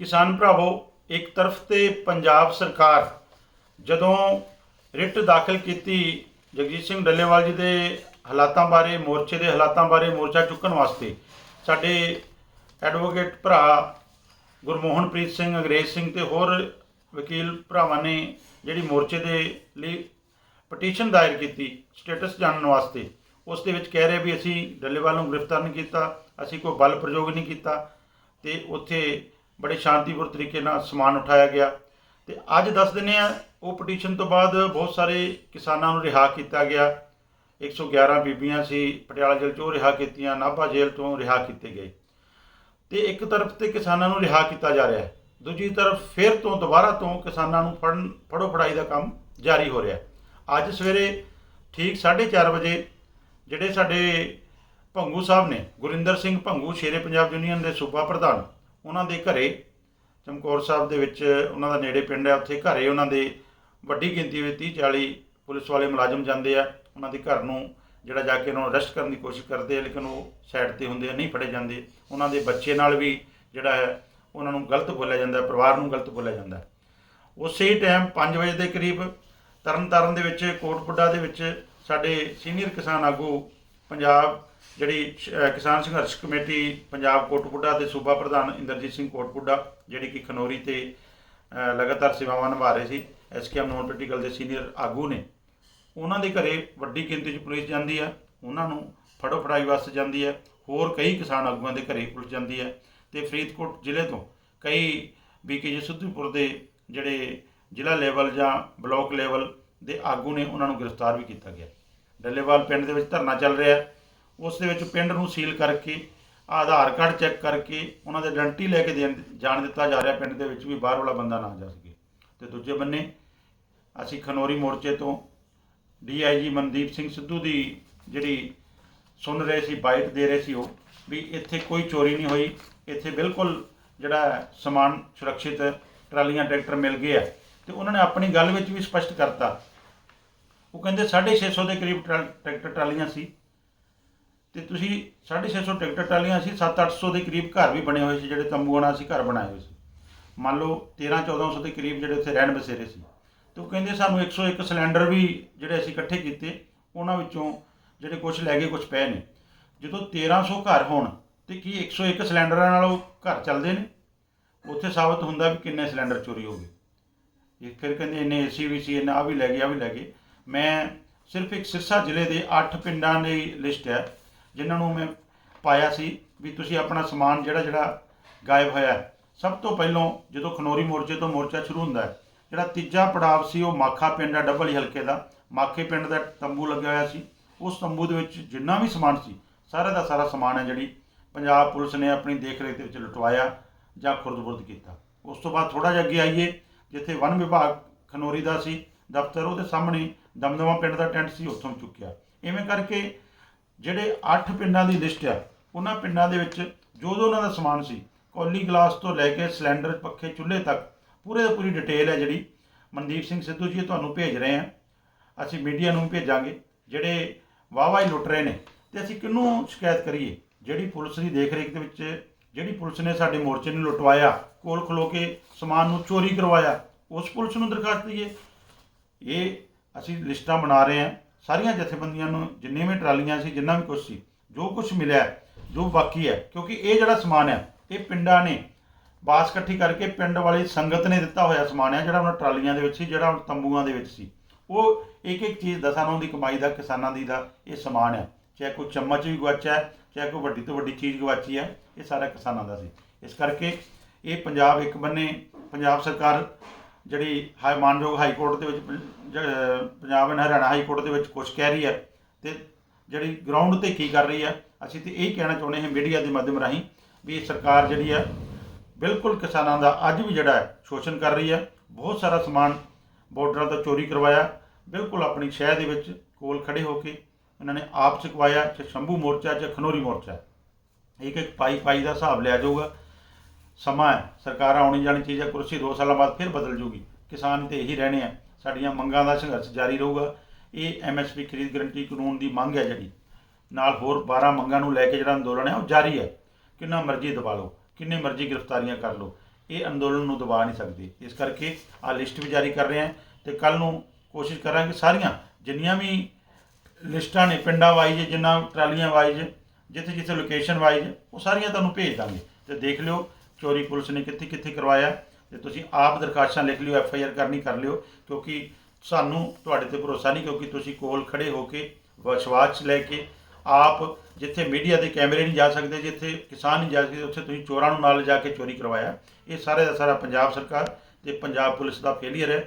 ਕਿਸਾਨ ਭਰਾਵੋ, ਇੱਕ ਤਰਫ ਤੇ ਪੰਜਾਬ ਸਰਕਾਰ ਜਦੋਂ ਰਿਟ ਦਾਖਲ ਕੀਤੀ ਜਗਜੀਤ ਸਿੰਘ ਡੱਲੇਵਾਲ ਜੀ ਦੇ ਹਾਲਾਤਾਂ ਬਾਰੇ, ਮੋਰਚੇ ਦੇ ਹਾਲਾਤਾਂ ਬਾਰੇ ਮੋਰਚਾ ਚੁੱਕਣ ਵਾਸਤੇ, ਸਾਡੇ ਐਡਵੋਕੇਟ ਭਰਾ ਗੁਰਮੋਹਨਪ੍ਰੀਤ ਸਿੰਘ, ਅੰਗਰੇਜ਼ ਸਿੰਘ ਤੇ ਹੋਰ ਵਕੀਲ ਭਰਾਵਾਂ ਨੇ ਜਿਹੜੀ ਮੋਰਚੇ ਦੇ ਲਈ ਪਟੀਸ਼ਨ ਦਾਇਰ ਕੀਤੀ ਸਟੇਟਸ ਜਾਣਨ ਵਾਸਤੇ, ਉਸ ਦੇ ਵਿੱਚ ਕਹਿ ਰਹੇ ਵੀ ਅਸੀਂ ਡੱਲੇਵਾਲ ਨੂੰ ਗ੍ਰਿਫਤਾਰ ਨਹੀਂ ਕੀਤਾ, ਅਸੀਂ ਕੋਈ ਬਲ ਪ੍ਰਯੋਗ ਨਹੀਂ ਕੀਤਾ ਤੇ ਉੱਥੇ ਬੜੇ ਸ਼ਾਂਤੀਪੂਰ ਤਰੀਕੇ ਨਾਲ ਸਮਾਨ ਉਠਾਇਆ ਗਿਆ। ਤੇ ਅੱਜ ਦੱਸ ਦਿੰਦੇ ਆ ਉਹ ਪਟੀਸ਼ਨ ਤੋਂ ਬਾਅਦ ਬਹੁਤ ਸਾਰੇ ਕਿਸਾਨਾਂ ਨੂੰ ਰਿਹਾ ਕੀਤਾ ਗਿਆ। 111 ਬੀਬੀਆਂ ਸੀ, ਪਟਿਆਲਾ ਜੇਲ੍ਹ ਚੋਂ ਰਿਹਾ ਕੀਤੀਆਂ, ਨਾਭਾ ਜੇਲ੍ਹ ਤੋਂ ਰਿਹਾ ਕੀਤੇ ਗਏ। ਤੇ ਇੱਕ ਤਰਫ ਤੇ ਕਿਸਾਨਾਂ ਨੂੰ ਰਿਹਾ ਕੀਤਾ ਜਾ ਰਿਹਾ ਹੈ, ਦੂਜੀ ਤਰਫ ਫਿਰ ਤੋਂ ਦੁਬਾਰਾ ਤੋਂ ਕਿਸਾਨਾਂ ਨੂੰ ਫੜਨ, ਫੜੋ ਫੜਾਈ ਦਾ ਕੰਮ ਜਾਰੀ ਹੋ ਰਿਹਾ ਹੈ। ਅੱਜ ਸਵੇਰੇ ਠੀਕ 4:30 ਵਜੇ ਜਿਹੜੇ ਸਾਡੇ ਭੰਗੂ ਸਾਹਿਬ ਨੇ, ਗੁਰਿੰਦਰ ਸਿੰਘ ਭੰਗੂ, ਸ਼ੇਰੇ ਪੰਜਾਬ ਯੂਨੀਅਨ ਦੇ ਸੂਬਾ ਪ੍ਰਧਾਨ ਉਹਨਾਂ ਦੇ ਘਰੇ, ਚਮਕੌਰ ਸਾਹਿਬ ਦੇ ਵਿੱਚ ਉਹਨਾਂ ਦਾ ਨੇੜੇ ਪਿੰਡ ਹੈ, ਉੱਥੇ ਘਰੇ ਉਹਨਾਂ ਦੇ ਵੱਡੀ ਗਿਣਤੀ ਵਿੱਚ 30 40 ਪੁਲਿਸ ਵਾਲੇ ਮੁਲਾਜ਼ਮ ਜਾਂਦੇ ਆ, ਉਹਨਾਂ ਦੇ ਘਰ ਨੂੰ ਜਿਹੜਾ ਜਾ ਕੇ ਉਹਨਾਂ ਨੂੰ ਅਰੈਸਟ ਕਰਨ ਦੀ ਕੋਸ਼ਿਸ਼ ਕਰਦੇ ਆ, ਲੇਕਿਨ ਉਹ ਸਾਈਡ ਤੇ ਹੁੰਦੇ ਆ, ਨਹੀਂ ਫੜੇ ਜਾਂਦੇ। ਉਹਨਾਂ ਦੇ ਬੱਚੇ ਨਾਲ ਵੀ ਜਿਹੜਾ ਹੈ, ਉਹਨਾਂ ਨੂੰ ਗਲਤ ਬੋਲਿਆ ਜਾਂਦਾ ਪਰਿਵਾਰ ਨੂੰ ਗਲਤ ਬੋਲਿਆ ਜਾਂਦਾ ਉਸੇ ਟਾਈਮ 5 ਵਜੇ ਦੇ ਕਰੀਬ ਤਰਨਤਾਰਨ ਦੇ ਵਿੱਚ, ਕੋਟਪੁੱਡਾ ਦੇ ਵਿੱਚ ਸਾਡੇ ਸੀਨੀਅਰ ਕਿਸਾਨ ਆਗੂ ਪੰਜਾਬ ਜਿਹੜੀ ਸ਼- ਕਿਸਾਨ ਸੰਘਰਸ਼ ਕਮੇਟੀ ਪੰਜਾਬ ਕੋਟਪੁੱਡਾ ਦੇ ਸੂਬਾ ਪ੍ਰਧਾਨ ਇੰਦਰਜੀਤ ਸਿੰਘ ਕੋਟਪੁੱਡਾ ਜਿਹੜੀ ਕਿ ਖਨੌਰੀ ਤੇ ਲਗਾਤਾਰ ਸੇਵਾਵਾਂ ਨਿਭਾ ਰਹੇ ਸੀ, ਐਸਕੇਐਮ ਨੋਨ ਪੋਲੀਟੀਕਲ ਦੇ ਸੀਨੀਅਰ ਆਗੂ ਨੇ, ਉਹਨਾਂ ਦੇ ਘਰੇ ਵੱਡੀ ਗਿਣਤੀ 'ਚ ਪੁਲਿਸ ਜਾਂਦੀ ਹੈ ਉਹਨਾਂ ਨੂੰ ਫੜੋ ਫੜਾਈ ਵਾਸਤੇ ਜਾਂਦੀ ਹੈ ਹੋਰ ਕਈ ਕਿਸਾਨ ਆਗੂਆਂ ਦੇ ਘਰੇ ਪੁਲਿਸ ਜਾਂਦੀ ਹੈ ਤੇ ਫਰੀਦਕੋਟ ਜ਼ਿਲ੍ਹੇ ਤੋਂ ਕਈ ਬੀਕੇਜੀ ਸਿੱਧੂਪੁਰ ਦੇ ਜਿਹੜੇ ਜ਼ਿਲ੍ਹਾ ਲੈਵਲ ਜਾਂ ਬਲਾਕ ਲੈਵਲ ਦੇ ਆਗੂ ਨੇ, ਉਹਨਾਂ ਨੂੰ ਗ੍ਰਿਫਤਾਰ ਵੀ ਕੀਤਾ ਗਿਆ। ਡੱਲੇਵਾਲ ਪਿੰਡ ਦੇ ਵਿੱਚ ਧਰਨਾ ਚੱਲ ਰਿਹਾ ਹੈ ਉਸ ਦੇ ਵਿੱਚ ਪਿੰਡ ਨੂੰ ਸੀਲ ਕਰਕੇ, ਆਧਾਰ ਕਾਰਡ ਚੈੱਕ ਕਰਕੇ, ਉਹਨਾਂ ਦੇ ਆਇਡੈਂਟੀ ਲੈ ਕੇ ਦੇਣ, ਜਾਣ ਦਿੱਤਾ ਜਾ ਰਿਹਾ ਪਿੰਡ ਦੇ ਵਿੱਚ ਵੀ ਬਾਹਰ ਵਾਲਾ ਬੰਦਾ ਨਾ ਜਾ ਸਕੇ। ਤੇ ਦੂਜੇ ਬੰਨੇ, ਅਸੀਂ ਖਨੌਰੀ ਮੋਰਚੇ ਤੋਂ ਡੀਆਈਜੀ ਮਨਦੀਪ ਸਿੰਘ ਸਿੱਧੂ ਦੀ ਜਿਹੜੀ ਸੁਣ ਰਹੇ ਸੀ, ਬਾਈਟ ਦੇ ਰਹੇ ਸੀ ਉਹ, ਵੀ ਇੱਥੇ ਕੋਈ ਚੋਰੀ ਨਹੀਂ ਹੋਈ, ਇੱਥੇ ਬਿਲਕੁਲ ਜਿਹੜਾ ਸਮਾਨ ਸੁਰੱਖਿਅਤ ਟਰਾਲੀਆਂ, ਟਰੈਕਟਰ ਮਿਲ ਗਏ ਆ। ਤੇ ਉਹਨਾਂ ਨੇ ਆਪਣੀ ਗੱਲ ਵਿੱਚ ਵੀ ਸਪਸ਼ਟ ਕਰਤਾ। ਉਹ ਕਹਿੰਦੇ 650 ਦੇ ਕਰੀਬ ਟਰਾ- ਟਰੈਕਟਰ ਟਰਾਲੀਆਂ ਸੀ। ਤੇ ਤੁਸੀਂ 650 ਟਰੈਕਟਰ ਟਾਲੀਆਂ ਸੀ 7-800 ਦੇ ਕਰੀਬ ਘਰ ਵੀ ਬਣੇ ਹੋਏ ਸੀ, ਜਿਹੜੇ ਤੰਬੂਆਂ ਨਾਲ ਅਸੀਂ ਘਰ ਬਣਾਏ ਹੋਏ ਸੀ। ਮੰਨ ਲਓ 13-1400 ਦੇ ਕਰੀਬ ਜਿਹੜੇ ਉੱਥੇ ਰਹਿਣ ਬਸੇਰੇ ਸੀ। ਤੇ ਉਹ ਕਹਿੰਦੇ ਸਾਨੂੰ 101 ਸਿਲੰਡਰ ਵੀ ਜਿਹੜੇ ਅਸੀਂ ਇਕੱਠੇ ਕੀਤੇ, ਉਹਨਾਂ ਵਿੱਚੋਂ ਜਿਹੜੇ ਕੁਝ ਲੈ ਗਏ ਕੁਝ ਪਏ ਨੇ। ਜਦੋਂ 1300 ਘਰ ਹੋਣ, ਤੇ ਕੀ 101 ਸਿਲੰਡਰਾਂ ਨਾਲ ਉਹ ਘਰ ਚੱਲਦੇ ਨੇ? ਉੱਥੇ ਸਾਬਤ ਹੁੰਦਾ ਵੀ ਕਿੰਨੇ ਸਿਲੰਡਰ ਚੋਰੀ ਹੋ ਗਏ। ਇਹ ਫਿਰ ਕਹਿੰਦੇ ਇੰਨੇ ਏਸੀ ਵੀ ਸੀ ਇੰਨਾ ਆ ਵੀ ਲੈ ਗਏ ਆ ਵੀ ਲੈ ਗਏ। ਮੈਂ ਸਿਰਫ ਇੱਕ ਸਿਰਸਾ ਜ਼ਿਲ੍ਹੇ ਦੇ 8 ਪਿੰਡਾਂ ਦੀ ਲਿਸਟ ਹੈ। ਜਿਨ੍ਹਾਂ ਨੂੰ ਮੈਂ ਪਾਇਆ ਸੀ ਵੀ ਤੁਸੀਂ ਆਪਣਾ ਸਮਾਨ ਜਿਹੜਾ ਜਿਹੜਾ ਗਾਇਬ ਹੋਇਆ ਸਭ ਤੋਂ ਪਹਿਲਾਂ ਜਦੋਂ ਖਨੌਰੀ ਮੋਰਚੇ ਤੋਂ ਮੋਰਚਾ ਸ਼ੁਰੂ ਹੁੰਦਾ ਹੈ, ਜਿਹੜਾ ਤੀਜਾ ਪੜਾਵ ਸੀ ਉਹ ਮਾਖਾ ਪਿੰਡ ਹੈ ਡੱਬਲ ਹਲਕੇ ਦਾ, ਮਾਖੇ ਪਿੰਡ ਦਾ ਤੰਬੂ ਲੱਗਿਆ ਹੋਇਆ ਸੀ, ਉਸ ਤੰਬੂ ਦੇ ਵਿੱਚ ਜਿੰਨਾ ਵੀ ਸਮਾਨ ਸੀ, ਸਾਰਾ ਦਾ ਸਾਰਾ ਸਮਾਨ ਹੈ ਜਿਹੜੀ ਪੰਜਾਬ ਪੁਲਿਸ ਨੇ ਆਪਣੀ ਦੇਖਰੇਖ ਦੇ ਵਿੱਚ ਲੁਟਵਾਇਆ ਜਾਂ ਖੁਰਦ-ਬੁਰਦ ਕੀਤਾ। ਉਸ ਤੋਂ ਬਾਅਦ ਥੋੜਾ ਜਿਹਾ ਅੱਗੇ ਆਈਏ, ਜਿੱਥੇ ਵਨ ਵਿਭਾਗ ਖਨੌਰੀ ਦਾ ਸੀ, ਦਫ਼ਤਰ ਉਹਦੇ ਸਾਹਮਣੇ ਦਮਦਮਾ ਪਿੰਡ ਦਾ ਟੈਂਟ ਸੀ, ਉੱਥੋਂ ਚੁੱਕਿਆ। ਇਵੇਂ ਕਰਕੇ ਜਿਹੜੇ 8 ਪਿੰਡਾਂ ਦੀ ਲਿਸਟ ਆ, ਉਹਨਾਂ ਪਿੰਡਾਂ ਦੇ ਵਿੱਚ ਜੋ ਜੋ ਉਹਨਾਂ ਦਾ ਸਮਾਨ ਸੀ, ਕੌਲੀ ਗਲਾਸ ਤੋਂ ਲੈ ਕੇ ਸਿਲੰਡਰ, ਪੱਖੇ, ਚੁੱਲ੍ਹੇ ਤੱਕ, ਪੂਰੇ ਦਾ ਪੂਰੀ ਡਿਟੇਲ ਹੈ ਜਿਹੜੀ ਮਨਦੀਪ ਸਿੰਘ ਸਿੱਧੂ ਜੀ ਤੁਹਾਨੂੰ ਭੇਜ ਰਹੇ ਆ ਅਸੀਂ ਮੀਡੀਆ ਨੂੰ ਵੀ ਭੇਜਾਂਗੇ, ਜਿਹੜੇ ਵਾਹ ਹੀ ਲੁੱਟ ਰਹੇ ਨੇ। ਤੇ ਅਸੀਂ ਕਿਹਨੂੰ ਸ਼ਿਕਾਇਤ ਕਰੀਏ? ਜਿਹੜੀ ਪੁਲਿਸ ਦੀ ਦੇਖਰੇਖ ਦੇ ਵਿੱਚ, ਜਿਹੜੀ ਪੁਲਿਸ ਨੇ ਸਾਡੇ ਮੋਰਚੇ ਨੂੰ ਲੁਟਵਾਇਆ, ਕੋਲ ਖਲੋ ਕੇ ਸਮਾਨ ਨੂੰ ਚੋਰੀ ਕਰਵਾਇਆ, ਉਸ ਪੁਲਿਸ ਨੂੰ ਦਰਖਾਸਤ ਦਈਏ। ਇਹ ਅਸੀਂ ਲਿਸਟਾਂ ਬਣਾ ਰਹੇ ਹਾਂ। ਸਾਰੀਆਂ ਜਥੇਬੰਦੀਆਂ ਨੂੰ ਜਿੰਨੇ ਵੀ ਟਰਾਲੀਆਂ ਸੀ, ਜਿੰਨਾ ਵੀ ਕੁਝ ਸੀ, ਜੋ ਕੁਝ ਮਿਲਿਆ, ਜੋ ਬਾਕੀ ਹੈ, ਕਿਉਂਕਿ ਇਹ ਜਿਹੜਾ ਸਮਾਨ ਹੈ, ਇਹ ਪਿੰਡਾਂ ਨੇ ਬਾਸ ਇਕੱਠੀ ਕਰਕੇ ਪਿੰਡ ਵਾਲੀ ਸੰਗਤ ਨੇ ਦਿੱਤਾ ਹੋਇਆ ਸਮਾਨ ਹੈ, ਜਿਹੜਾ ਉਹਨਾਂ ਟਰਾਲੀਆਂ ਦੇ ਵਿੱਚ ਸੀ, ਜਿਹੜਾ ਹੁਣ ਤੰਬੂਆਂ ਦੇ ਵਿੱਚ ਸੀ। ਉਹ ਇੱਕ ਇੱਕ ਚੀਜ਼ ਦਸਾਂ ਨੂੰ ਦੀ ਕਮਾਈ ਦਾ, ਕਿਸਾਨਾਂ ਦੀ ਦਾ ਇਹ ਸਮਾਨ ਹੈ। ਚਾਹੇ ਕੋਈ ਚਮਚ ਵੀ ਗਵਾਚਿਆ ਚਾਹੇ ਕੋਈ ਵੱਡੀ ਤੋਂ ਵੱਡੀ ਚੀਜ਼ ਗਵਾਚੀ ਹੈ, ਇਹ ਸਾਰਾ ਕਿਸਾਨਾਂ ਦਾ ਸੀ। ਇਸ ਕਰਕੇ ਇਹ ਪੰਜਾਬ ਇੱਕ ਬੰਨੇ, ਪੰਜਾਬ ਸਰਕਾਰ ਜਿਹੜੀ ਹਾਈ ਮਾਨਯੋਗ ਹਾਈ ਕੋਰਟ ਦੇ ਵਿੱਚ ਜ- Punjab and Haryana high court ਦੇ ਵਿੱਚ ਕੁਝ ਕਹਿ ਰਹੀ ਹੈ ਤੇ ਜਿਹੜੀ ਗਰਾਊਂਡ ਤੇ ਕੀ ਕਰ ਰਹੀ ਹੈ, ਅਸੀਂ ਤੇ ਇਹ ਕਹਿਣਾ ਚਾਹੁੰਦੇ ਹਾਂ ਮੀਡੀਆ ਦੇ ਮਾਧਿਅਮ ਰਾਹੀਂ ਵੀ ਇਹ ਸਰਕਾਰ ਜਿਹੜੀ ਹੈ ਬਿਲਕੁਲ ਕਿਸਾਨਾਂ ਦਾ ਅੱਜ ਵੀ ਜਿਹੜਾ ਹੈ ਸ਼ੋਸ਼ਣ ਕਰ ਰਹੀ ਹੈ, ਬਹੁਤ ਸਾਰਾ ਸਮਾਨ ਬਾਰਡਰਾਂ ਤੋਂ ਚੋਰੀ ਕਰਵਾਇਆ, ਬਿਲਕੁਲ ਆਪਣੀ ਸ਼ਹਿਰ ਦੇ ਵਿੱਚ ਕੋਲ ਖੜੇ ਹੋ ਕੇ ਇਹਨਾਂ ਨੇ ਆਪ ਚੁਕਵਾਇਆ, ਚਾਹੇ ਸ਼ੰਭੂ ਮੋਰਚਾ, ਚਾਹੇ ਖਨੋਰੀ ਮੋਰਚਾ। ਇੱਕ ਇੱਕ ਪਾਈ ਪਾਈ ਦਾ ਹਿਸਾਬ ਲਿਆ ਜਾਊਗਾ ਸਮਾਂ ਹੈ, ਸਰਕਾਰਾਂ ਆਉਣੀ ਜਾਣੀ ਚੀਜ਼ ਹੈ, ਕੁਰਸੀ 2 ਸਾਲਾਂ ਬਾਅਦ ਫਿਰ ਬਦਲ ਜੂਗੀ। ਕਿਸਾਨ ਤੇ ਇਹੀ ਰਹਿਣੇ ਆ। ਸਾਡੀਆਂ ਮੰਗਾਂ ਦਾ ਸੰਘਰਸ਼ ਜਾਰੀ ਰਹੂਗਾ। ਇਹ ਐਮਐਸਪੀ ਖਰੀਦ ਗਰੰਟੀ ਕਾਨੂੰਨ ਦੀ ਮੰਗ ਹੈ ਜਿਹੜੀ। ਨਾਲ ਹੋਰ 12 ਮੰਗਾਂ ਨੂੰ ਲੈ ਕੇ ਜਿਹੜਾ ਅੰਦੋਲਨ ਹੈ, ਉਹ ਜਾਰੀ ਹੈ। ਕਿੰਨਾ ਮਰਜ਼ੀ ਦਬਾ ਲਓ, ਕਿੰਨੇ ਮਰਜ਼ੀ ਗ੍ਰਿਫਤਾਰੀਆਂ ਕਰ ਲਓ। ਇਹ ਅੰਦੋਲਨ ਨੂੰ ਦਬਾ ਨਹੀਂ ਸਕਦੇ। ਇਸ ਕਰਕੇ ਆ ਲਿਸਟ ਵੀ ਜਾਰੀ ਕਰ ਰਹੇ ਹਾਂ ਤੇ ਕੱਲ ਨੂੰ ਕੋਸ਼ਿਸ਼ ਕਰਾਂਗੇ ਸਾਰੀਆਂ, ਜਿੰਨੀਆਂ ਵੀ ਲਿਸਟਾਂ ਨੇ, ਪਿੰਡਾਂ ਵਾਈਜ਼, ਜਿੰਨਾ ਟਰਾਲੀਆਂ ਵਾਈਜ਼ ਜਿੱਥੇ ਜਿੱਥੇ ਲੋਕੇਸ਼ਨ ਵਾਈਜ਼, ਉਹ ਸਾਰੀਆਂ ਤੁਹਾਨੂੰ ਭੇਜ ਦਾਂਗੇ। ਤੇ ਦੇਖ ਲਿਓ ਚੋਰੀ ਪੁਲਿਸ ਨੇ ਕਿੱਥੇ ਕਿੱਥੇ ਕਰਵਾਇਆ ਤੇ ਤੁਸੀਂ ਆਪ ਦਰਖਾਸਤਾਂ ਲਿਖ ਲਿਓ ਐਫ ਆਈ ਆਰ ਕਰਨੀ ਕਰ ਲਿਓ, ਕਿਉਂਕਿ ਸਾਨੂੰ ਤੁਹਾਡੇ ਤੇ ਭਰੋਸਾ ਨਹੀਂ, ਕਿਉਂਕਿ ਤੁਸੀਂ ਕੋਲ ਖੜੇ ਹੋ ਕੇ ਵਿਸ਼ਵਾਸ 'ਚ ਲੈ ਕੇ ਆਪ ਜਿੱਥੇ ਮੀਡੀਆ ਦੇ ਕੈਮਰੇ ਨਹੀਂ ਜਾ ਸਕਦੇ, ਜਿੱਥੇ ਕਿਸਾਨ ਨਹੀਂ ਜਾ ਸਕਦੇ, ਉੱਥੇ ਤੁਸੀਂ ਚੋਰਾਂ ਨੂੰ ਨਾਲ ਜਾ ਕੇ ਚੋਰੀ ਕਰਵਾਇਆ। ਇਹ ਸਾਰੇ ਦਾ ਸਾਰਾ ਪੰਜਾਬ ਸਰਕਾਰ ਤੇ ਪੰਜਾਬ ਪੁਲਿਸ ਦਾ ਫੇਲੀਅਰ ਹੈ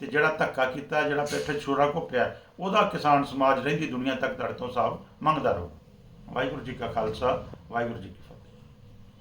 ਤੇ ਜਿਹੜਾ ਧੱਕਾ ਕੀਤਾ, ਜਿਹੜਾ ਪਿੱਠ ਛੁਰਾ ਘੁੱਪਿਆ, ਉਹਦਾ ਕਿਸਾਨ ਸਮਾਜ ਰਹਿੰਦੀ ਦੁਨੀਆ ਤੱਕ ਤੁਹਾਡੇ ਤੋਂ ਹਿਸਾਬ ਮੰਗਦਾ ਰਹੂ। ਵਾਹਿਗੁਰੂ ਜੀ ਕਾ ਖਾਲਸਾ, ਵਾਹਿਗੁਰੂ ਜੀ